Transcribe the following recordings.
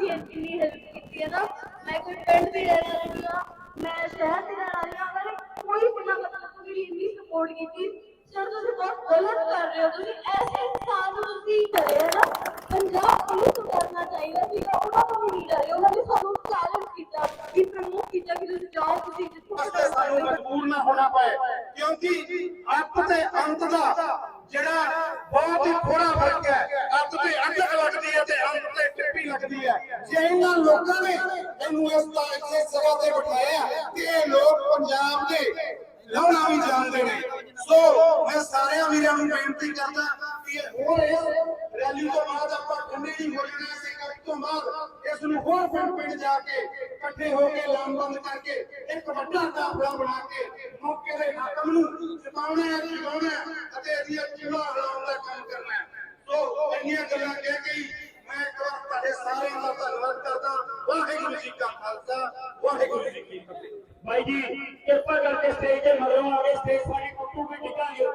ਦੀ ਇੰਨੀ ਹੈਲਪ ਕੀਤੀ ਹੈ ਨਾ। ਮੈਂ ਕੋਈ ਪਿੰਡ ਦੀ ਰਹਿਣ ਵਾਲੀ ਹਾਂ ਮੈਂ ਸ਼ਹਿਰ ਦੀ ਰਹਿਣ ਵਾਲੀ ਹਾਂ ਨੇ ਕੋਈ ਬਿਨਾਂ ਮਤਲਬ ਮੇਰੀ ਇੰਨੀ ਸਪੋਰਟ ਕੀਤੀ। ਸਰ ਤੁਸੀਂ ਬਹੁਤ ਗਲਤ ਕਰ ਰਹੇ ਹੋ। ਤੁਸੀਂ ਐਸੇ ਇਨਸਾਨ ਨੂੰ ਤੁਸੀਂ ਕਰੇ ਹੈ ਨਾ ਪੰਜਾਬ ਪੁਲਿਸ ਨੂੰ ਕਰਨਾ ਚਾਹੀਦਾ ਸੀਗਾ ਉਹਨਾਂ ਨੂੰ ਵੀ ਨਹੀਂ ਡਰੇ। ਉਹਨਾਂ ਨੇ ਸਾਨੂੰ ਚੈਲੰਜ ਕੀਤਾ ਕਿ ਪ੍ਰਮੋਟ ਕੀਤਾ ਕਿ ਤੁਸੀਂ ਜਾਓ ਤੁਸੀਂ ਜਿੱਥੇ ਸਾਨੂੰ ਮਜਬੂਰ ਨਾ ਹੋਣਾ ਪਏ ਕਿਉਂਕਿ ਅੱਤ ਤੇ ਅੰਤ ਦਾ ਜਿਹੜਾ ਬਹੁਤ ਹੀ ਥੋੜਾ ਫ਼ਰਕ ਹੈ ਅੱਤ ਤੇ ਅੱਗ ਲੱਗਦੀ ਹੈ ਤੇ ਅੰਤ ਤੇ ਟਿੱਪੀ ਲੱਗਦੀ ਲੋਕਾਂ ਨੇ ਇਹਨੂੰ ਇਸ ਤਾਂ ਇੱਥੇ ਸਭਾ ਤੇ ਬਿਠਾਇਆ ਕਿ ਇਹ ਲੋਕ ਪੰਜਾਬ ਦੇ ਲਾਉਣਾ ਵੀ ਜਾਣਦੇ ਨੇ। ਸੋ ਮੈਂ ਸਾਰਿਆਂ ਵੀਰਾਂ ਨੂੰ ਬੇਨਤੀ ਕਰਦਾ ਕਿ ਹੋਰ ਇਸ ਰੈਲੀ ਤੋਂ ਬਾਅਦ ਆਪਾਂ ਕੰਨੇ ਹੀ ਹੋ ਜਾਣਾ ਸੀ, ਇਸ ਤੋਂ ਬਾਅਦ ਇਸ ਨੂੰ ਹੋਰ ਫਿਰ ਪਿੰਡ ਜਾ ਕੇ ਇਕੱਠੇ ਹੋ ਕੇ ਲਾਮਬੰਦ ਕਰਕੇ ਇੱਕ ਵੱਡਾ ਕਾਫਲਾ ਬਣਾ ਕੇ ਮੌਕੇ ਦੇ ਹਾਕਮ ਨੂੰ ਜਿਤਾਉਣਾ ਹੈ ਜਿਤਾਉਣਾ ਅਤੇ ਇਹਦੀਆਂ ਚਿਹਰਾ ਹਲਾਉਣ ਦਾ ਕੰਮ ਕਰਨਾ ਹੈ ਸੋ ਇੰਨੀਆਂ ਗੱਲਾਂ ਕਹਿ ਕੇ ਹੀ ਮੈਂ ਇੱਕ ਵਾਰ ਤੁਹਾਡੇ ਸਾਰਿਆਂ ਦਾ ਧੰਨਵਾਦ ਕਰਦਾ ਵਾਹਿਗੁਰੂ ਜੀ ਕਾ ਖਾਲਸਾ ਵਾਹਿਗੁਰੂ ਜੀ ਕੀ ਫਤਿਹ। ਭਾਈ ਜੀ ਕਿਰਪਾ ਕਰਕੇ ਸਟੇਜ ਤੇ ਮਗਰੋਂ ਆ ਕੇ ਸਟੇਜ ਸਾਡੀ ਕੁੱਟੂ ਵੀ ਟਿਕਾਂਗੇ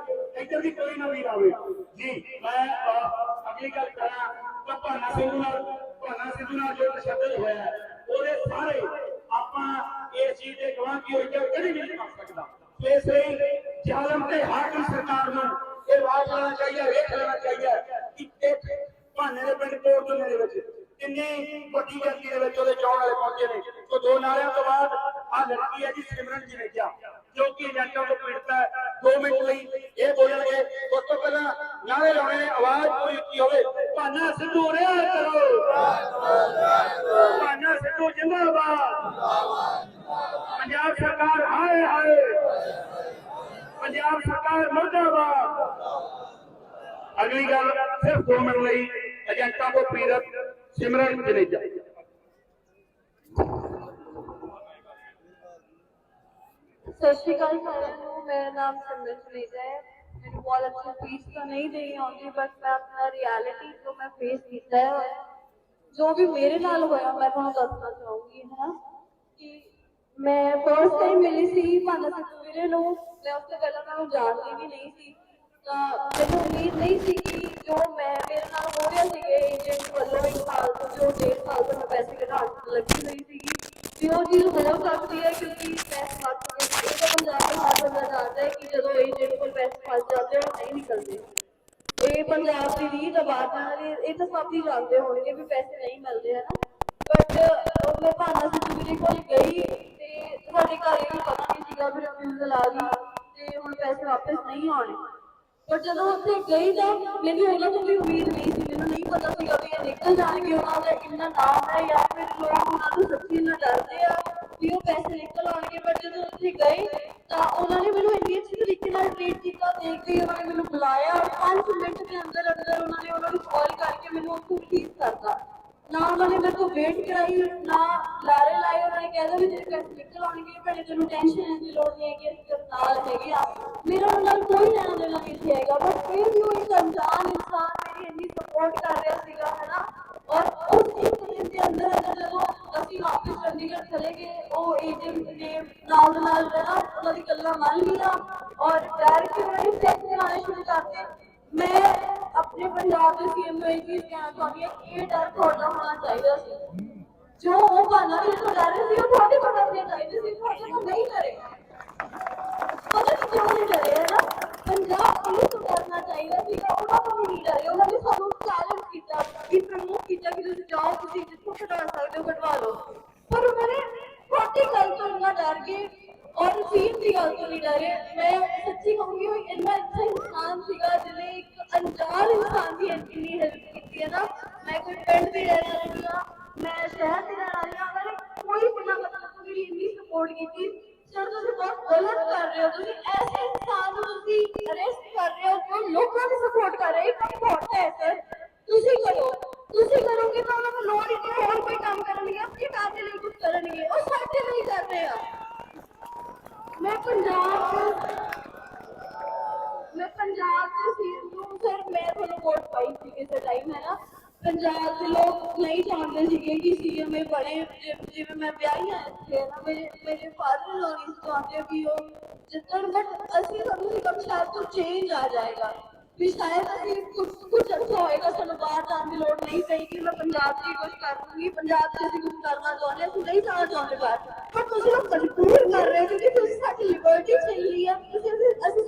ਇੱਧਰ ਦੀ ਕੋਈ ਨਾ ਵੀਰ ਆਵੇ ਜੀ ਮੈਂ ਅਹ, ਅਗਲੀ ਗੱਲ ਕਰਾਂ ਤਾਂ ਭਾਨਾ ਸਿੰਘੂ ਨਾਲ ਭਾਨਾ ਸਿੰਘੂ ਨਾਲ ਜੋ ਤਸ਼ੱਦਦ ਹੋਇਆ ਹੈ, ਉਹਦੇ ਸਾਰੇ ਆਪਾਂ ਇਸ ਚੀਜ਼ ਦੇ ਗਵਾਹ ਕੀ ਹੋਈ ਕਿ ਕਦੀ ਵੀ ਨਹੀਂ ਕਰ ਸਕਦਾ? ਇਸ ਲਈ ਜ਼ਾਲਮ ਤੇ ਹਾਕਮ ਸਰਕਾਰ ਨੂੰ ਇਹ ਵਾਜ ਲੈਣਾ ਚਾਹੀਦਾ ਵੇਖ ਲੈਣਾ ਚਾਹੀਦਾ ਕਿ ਇੱਕ ਭਾਨੇ ਦੇ ਪਿੰਡ ਕੋਟ ਦੇ ਦੇ ਵਿੱਚ? ਕਿੰਨੀ ਵੱਡੀ ਗਿਣਤੀ ਦੇ ਵਿੱਚ ਉਹਦੇ ਚੋਣ ਵਾਲੇ ਪਹੁੰਚੇ ਨੇ। ਤੋਂ ਦੋ ਨਾਰਿਆਂ ਤੋਂ ਬਾਅਦ ਆ ਲੜਕੀ ਹੈ ਜੀ ਸਿਮਰਨ ਜਨੇਜਾ ਜੋ ਕਿ ਏਜੰਟਾਂ ਤੋਂ ਪੀੜਤ ਹੈ। 2 ਮਿੰਟ ਲਈ ਇਹ ਬੋਲਣਗੇ। ਉਸ ਤੋਂ ਪਹਿਲਾਂ ਨਾਰੇ ਲਾਉਣੇ ਨੇ ਆਵਾਜ਼ ਪੂਰੀ ਕੀ ਹੋਵੇ। ਭਾਨਾ ਸਿੱਧੂ ਰਿਆ ਕਰੋ ਭਾਨਾ ਸਿੱਧੂ ਜਿੰਦਾਬਾਦ। ਪੰਜਾਬ ਸਰਕਾਰ ਹਾਏ ਹਾਏ। ਪੰਜਾਬ ਸਰਕਾਰ ਮਰਦਾਬਾਦ। ਅਗਲੀ ਗੱਲ ਸਿਰਫ 2 ਮਿੰਟ ਲਈ ਏਜੰਟਾਂ ਤੋਂ ਪੀੜਤ ਸਿਮਰਨ ਜਨੇਜਾ ਸਤਿ ਸ਼੍ਰੀ ਅਕਾਲ ਸਾਰਿਆਂ ਨੂੰ ਮੇਰਾ ਨਾਮ ਸਿਮਰਨ ਸੁਨੇਜਾ ਹੈ ਮੈਨੂੰ ਬਹੁਤ ਅੱਛੀ ਸਪੀਚ ਤਾਂ ਨਹੀਂ ਦੇਣੀ ਆਉਂਦੀ ਬਟ ਮੈਂ ਆਪਣਾ ਰਿਐਲਿਟੀ ਜੋ ਮੈਂ ਫੇਸ ਕੀਤਾ ਹੈ ਜੋ ਵੀ ਮੇਰੇ ਨਾਲ ਹੋਇਆ ਮੈਂ ਤੁਹਾਨੂੰ ਦੱਸਣਾ ਚਾਹੂੰਗੀ ਹੈ ਨਾ ਕਿ ਮੈਂ ਫਰਸਟ ਟਾਈਮ ਮਿਲੀ ਸੀ ਭਾਨਾ ਸਿੱਧੂ ਵੀਰੇ ਨੂੰ। ਮੈਂ ਉਸ ਤੋਂ ਪਹਿਲਾਂ ਮੈਂ ਉਹਨੂੰ ਜਾਣਦੀ ਵੀ ਨਹੀਂ ਸੀ। ਤਾਂ ਮੈਨੂੰ ਉਮੀਦ ਨਹੀਂ ਸੀ ਕਿ ਜੋ ਮੈਂ ਮੇਰੇ ਨਾਲ ਹੋ ਰਿਹਾ ਸੀਗੇ ਏਜੰਟ ਸਾਲ ਤੋਂ ਮੈਂ ਪੈਸੇ ਕਢਾਉਣ ਲੱਗੀ ਹੋਈ ਸੀਗੀ ਵੀ ਉਹ ਚੀਜ਼ ਹੋ ਸਕਦੀ ਹੈ ਕਿਉਂਕਿ ਪੈਸੇ ਫਸ ਗਏ ਇਹ ਤਾਂ ਪੰਜਾਬ ਦਾ ਹਰ ਬੰਦਾ ਜਾਣਦਾ ਹੈ ਕਿ ਜਦੋਂ ਏਜੰਟ ਕੋਲ ਪੈਸੇ ਫਸ ਜਾਂਦੇ ਉਹ ਨਹੀਂ ਨਿਕਲਦੇ। ਇਹ ਪੰਜਾਬ ਦੀ ਰੀਤ ਆਬਾਦ ਨਾਲ ਇਹ ਤਾਂ ਸਭ ਹੀ ਜਾਣਦੇ ਹੋਣਗੇ ਵੀ ਪੈਸੇ ਨਹੀਂ ਮਿਲਦੇ, ਹਨਾ। ਬਟ ਮੈਂ ਭਾਨਾ ਸਿੱਧੂ ਵੀਰੇ ਕੋਲ ਗਈ ਤੇ ਸਾਡੇ ਘਰ ਇਹ ਵੀ ਪਤਾ ਨਹੀਂ ਸੀਗਾ ਵੀ ਰਿਫਿਊਜ਼ਲ ਆ ਗਈ ਤੇ ਹੁਣ ਪੈਸੇ ਵਾਪਸ ਨਹੀਂ ਆਉਣੇ। ਪਰ ਜਦੋਂ ਉੱਥੇ ਗਈ ਤਾਂ ਮੈਨੂੰ ਇਹਨਾਂ ਤੋਂ ਵੀ ਉਮੀਦ ਨਹੀਂ ਸੀ, ਮੈਨੂੰ ਨਹੀਂ ਪਤਾ ਸੀਗਾ ਨਿਕਲ ਜਾਣਗੇ ਉਹਨਾਂ ਦਾ ਇੰਨਾ ਨਾਮ ਹੈ ਜਾਂ ਫਿਰ ਲੋਕ ਉਹਨਾਂ ਤੋਂ ਸੱਚੀ ਨਾ ਡਰਦੇ ਆ ਵੀ ਉਹ ਪੈਸੇ ਨਿਕਲ ਆਉਣਗੇ, ਪਰ ਜਦੋਂ ਉੱਥੇ ਗਏ ਤਾਂ ਉਹਨਾਂ ਨੇ ਮੈਨੂੰ ਇੰਨੀ ਅੱਛੀ ਤਰੀਕੇ ਨਾਲ ਟ੍ਰੀਟ ਕੀਤਾ, ਦੇਖ ਕੇ ਉਹਨਾਂ ਨੇ ਮੈਨੂੰ ਬੁਲਾਇਆ। 5 ਮਿੰਟ ਦੇ ਅੰਦਰ ਅੰਦਰ ਉਹਨਾਂ ਨੇ ਉਹਨਾਂ ਨੂੰ ਕਾਲ ਕਰਕੇ ਮੈਨੂੰ ਉੱਥੋਂ ਰਿਲੀਜ਼ ਕਰਤਾ। ਨਾ ਉਹਨਾਂ ਨੇ ਮੇਰੇ ਤੋਂ ਵੇਟ ਕਰਾਈ, ਨਾ ਲਾਰੇ ਲਾਏ, ਉਹਨਾਂ ਨੇ ਕਹਿ ਦਿੱਤਾ ਵੀ ਤੇਰੇ ਪੈਸੇ ਨਿਕਲ ਆਉਣਗੇ, ਭੈਣੇ ਤੈਨੂੰ ਟੈਨਸ਼ਨ ਲੈਣ ਦੀ ਲੋੜ ਨਹੀਂ ਹੈ ਕਿ ਅਸੀਂ ਤੇਰੇ ਹੈਗੇ ਆ। ਮੇਰਾ ਉਹਨਾਂ ਨਾਲ ਕੋਈ ਲੈਣਾ ਦੇਣਾ ਨਹੀਂ ਹੈਗਾ ਬਟ ਫਿਰ ਵੀ ਉਹ ਇੱਕ ਅਣਜਾਣ ਇਨਸਾਨ, ਮੇਰੀ ਇੰਨੀ ਸਪੋਰਟ ਕਰ ਰਿਹਾ ਸੀਗਾ ਹੈਨਾ ਔਰ ਉਸ ਇੱਕ ਦਿਨ ਦੇ ਅੰਦਰ ਅੰਦਰ ਜਦੋਂ ਅਸੀਂ ਵਾਪਸ ਚੰਡੀਗੜ੍ਹ ਚਲੇ ਗਏ ਉਹ ਏਜੰਟ ਨੇ ਨਾਲ ਦੇ ਨਾਲ ਨਾ ਉਹਨਾਂ ਦੀ ਗੱਲਾਂ ਮੰਨ ਲਈਆਂ ਔਰ ਡਰ ਕੇ ਉਹਨਾਂ ਨੇ ਚੈੱਕ ਕਰਾਉਣੇ ਸ਼ੁਰੂ ਕਰਤੇ ਮੈਂ ਆਪਣੇ ਪੰਜਾਬ ਦੇ ਸੀਐਮ ਨੂੰ ਇਹ ਚੀਜ਼ ਕਹਿਣਾ ਚਾਹੁੰਦੀ ਹਾਂ ਕਿ ਇਹ ਡਰ ਤੁਹਾਡਾ ਹੋਣਾ ਚਾਹੀਦਾ ਸੀ ਜੋ ਉਹ ਬਹਾਨਾ ਵੀ ਤੋਂ ਡਰ ਰਹੇ ਸੀ ਉਹ ਤੁਹਾਡੇ ਕੋਲ ਕਰਨੇ ਚਾਹੀਦੇ ਸੀ ਤੁਹਾਡੇ ਕੋਲ ਨਹੀਂ ਕਰੇ ਪਤਾ ਨਹੀਂ ਕਿਉਂ ਨਹੀਂ ਡਰੇ ਹੈ ਨਾ ਪੰਜਾਬ ਪੁਲਿਸ ਨੂੰ ਕਰਨਾ ਚਾਹੀਦਾ ਸੀਗਾ ਉਹਨਾਂ ਤੋਂ ਵੀ ਨਹੀਂ ਡਰੇ ਉਹਨਾਂ ਨੇ ਸਾਨੂੰ ਚੈਲੰਜ ਕੀਤਾ ਕਿ ਪ੍ਰਮੋਟ ਕੀਤਾ ਕਿ ਤੁਸੀਂ ਜਾਓ, ਤੁਸੀਂ ਜਿੱਥੋਂ ਕਢਵਾ ਸਕਦੇ ਹੋ, ਕਢਵਾ ਲਓ। ਪਰ ਉਹਨਾਂ ਨੇ ਛੋਟੀ ਗੱਲ ਤੋਂ ਇੰਨਾ ਡਰ ਗਏ ਔਰ ਸੀਨ ਦੀ ਗੱਲ ਤੋਂ ਨਹੀਂ ਡਰੇ। ਮੈਂ ਸੱਚੀ ਕਹੂੰਗੀ, ਉਹ ਇੰਨਾ ਅੱਛਾ ਇਨਸਾਨ ਸੀਗਾ, ਜਿਹਨੇ ਇੱਕ ਅਣਜਾਣ ਇਨਸਾਨ ਦੀ ਇੰਨੀ ਹੈਲਪ ਕੀਤੀ, ਹੈ ਨਾ? ਮੈਂ ਕੋਈ ਪਿੰਡ ਦੀ ਰਹਿਣ ਵਾਲੀ ਹਾਂ, ਮੈਂ ਸ਼ਹਿਰ ਦੀ ਰਹਿਣ ਵਾਲੀ ਹਾਂ ਉਹਨਾਂ ਨੇ ਕੋਈ ਬਿਨਾਂ ਮਤਲਬ ਮੇਰੀ ਇੰਨੀ ਸਪੋਰਟ ਕੀਤੀ। ਸਰ ਤੁਸੀਂ ਬਹੁਤ ਗਲਤ ਕਰ ਰਹੇ ਹੋ, ਤੁਸੀਂ ਐਸੇ ਇਨਸਾਨ ਨੂੰ ਤੁਸੀਂ ਅਰੈਸਟ ਕਰ ਰਹੇ ਹੋ, ਜੋ ਲੋਕਾਂ ਦੀ ਸਪੋਰਟ ਕਰ ਰਿਹਾ ਹੈ ਇਹ ਕੰਮ ਹੈ ਸਰ ਤੁਸੀਂ ਕਰੋ ਤੁਸੀਂ ਕਰੋਗੇ ਤਾਂ ਉਹਨਾਂ ਨੂੰ ਲੋੜ ਹੀ ਨਹੀਂ ਹੋਰ ਕੋਈ ਕੰਮ ਕਰਨਗੇ ਆਪਣੇ ਘਰ ਦੇ ਲਈ ਕੁਝ ਕਰਨਗੇ ਉਹ ਸਾਡੇ ਲਈ ਕਰ ਰਹੇ ਆ ਮੈਂ ਪੰਜਾਬ ਮੈਂ ਪੰਜਾਬ ਦੇ ਸੀਐਮ ਨੂੰ ਸਰ ਮੈਂ ਤੁਹਾਨੂੰ ਵੋਟ ਪਾਈ ਸੀ ਕਿਸੇ ਟਾਈਮ ਹੈ ਨਾ ਪੰਜਾਬ ਦੇ ਲੋਕ ਨਹੀਂ ਚਾਹੁੰਦੇ ਸੀਗੇ ਕਿ ਸੀਐਮ ਇਹ ਬਣੇ ਜਿ- ਜਿਵੇਂ ਮੈਂ ਵਿਆਹੀ ਆ ਇੱਥੇ ਨਾ ਮੇਰੇ ਮੇਰੇ ਫਾਦਰ ਲੋਕ ਇਸ ਚਾਹੁੰਦੇ ਕਿ ਉਹ ਜਿੱਤਣ ਬਟ ਅਸੀਂ ਸਾਨੂੰ ਸੀ ਕਮ ਸ਼ਾਇਦ ਤੋਂ ਚੇਂਜ ਆ ਜਾਏਗਾ ਵੀ ਸ਼ਾਇਦ ਅਸੀਂ ਕੁਝ ਕੁਝ ਅੱਛਾ ਹੋਏਗਾ ਸਾਨੂੰ ਬਾਹਰ ਜਾਣ ਦੀ ਲੋੜ ਨਹੀਂ ਪਏਗੀ ਮੈਂ ਪੰਜਾਬ 'ਚ ਹੀ ਕੁਝ ਕਰ ਦੂੰਗੀ ਪੰਜਾਬ 'ਚ ਅਸੀਂ ਕੁਝ ਕਰਨਾ ਚਾਹੁੰਦੇ ਹਾਂ, ਅਸੀਂ ਨਹੀਂ ਜਾਣਾ ਚਾਹੁੰਦੇ ਬਾਹਰ। ਪਰ ਤੁਸੀਂ ਲੋਕ ਮਜਬੂਰ ਕਰ ਰਹੇ ਹੋ ਕਿਉਂਕਿ ਤੁਸੀਂ ਸਾਡੀ ਲਿਬਰਟੀ ਛੀਨ ਲਈ ਹੈ ਤੁਸੀਂ ਅਸੀਂ ਅਸੀਂ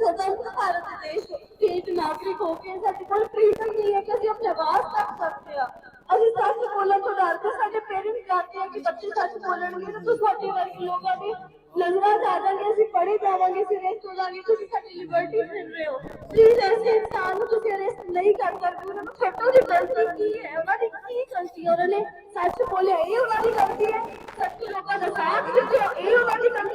ਭਾਰਤ ਦੇ ਦੇਸ਼ ਦੇਸ਼ ਨਾਗਰਿਕ ਹੋ ਕੇ ਸਾਡੇ ਕੋਲ ਫ੍ਰੀडम ਨਹੀਂ ਹੈ ਕਿ ਅਸੀਂ ਆਪਣੀ ਆਵਾਜ਼ ਤੱਕ ਸਕਦੇ ਹਾਂ ਅਸੀਂ ਸੱਚ ਬੋਲਣ ਤੋਂ ਡਰਦੇ ਸਾਡੇ ਪੇਰੈਂਟਸ ਡਰਦੇ ਆ ਕਿ ਬੱਚੇ ਸੱਚ ਬੋਲਣਗੇ ਤਾਂ ਤੁਹਾਡੇ ਵਰਗੇ ਲੋਕਾਂ ਦੀ ਨਜ਼ਰਾਂ ਜਾ ਜਾਣਗੇ ਅਸੀਂ ਤੁਸੀਂ ਸਾਡੀ ਲਿਬਰਟੀ ਛੀਨ ਰਹੇ ਹੋ। ਪਲੀਜ਼ ਐਸੇ ਇਨਸਾਨ ਨੂੰ ਤੁਸੀਂ ਅਰੈਸਟ ਨਹੀਂ ਕਰ ਸਕਦੇ, ਉਹਨਾਂ ਨੂੰ ਛੱਡੋ ਦੀ ਗਲਤੀ ਕੀ ਹੈ? ਉਹਨਾਂ ਦੀ ਕੀ ਗਲਤੀ ਹੈ? ਉਹਨਾਂ ਨੇ ਸੱਚ ਬੋਲਿਆ, ਇਹ ਉਹਨਾਂ ਦੀ ਗਲਤੀ ਹੈ। ਸੱਚ ਲੋਕਾਂ ਦਾ ਸਾਥ ਦਿੱਤਾ, ਇਹ ਉਹਨਾਂ ਦੀ ਗਲਤੀ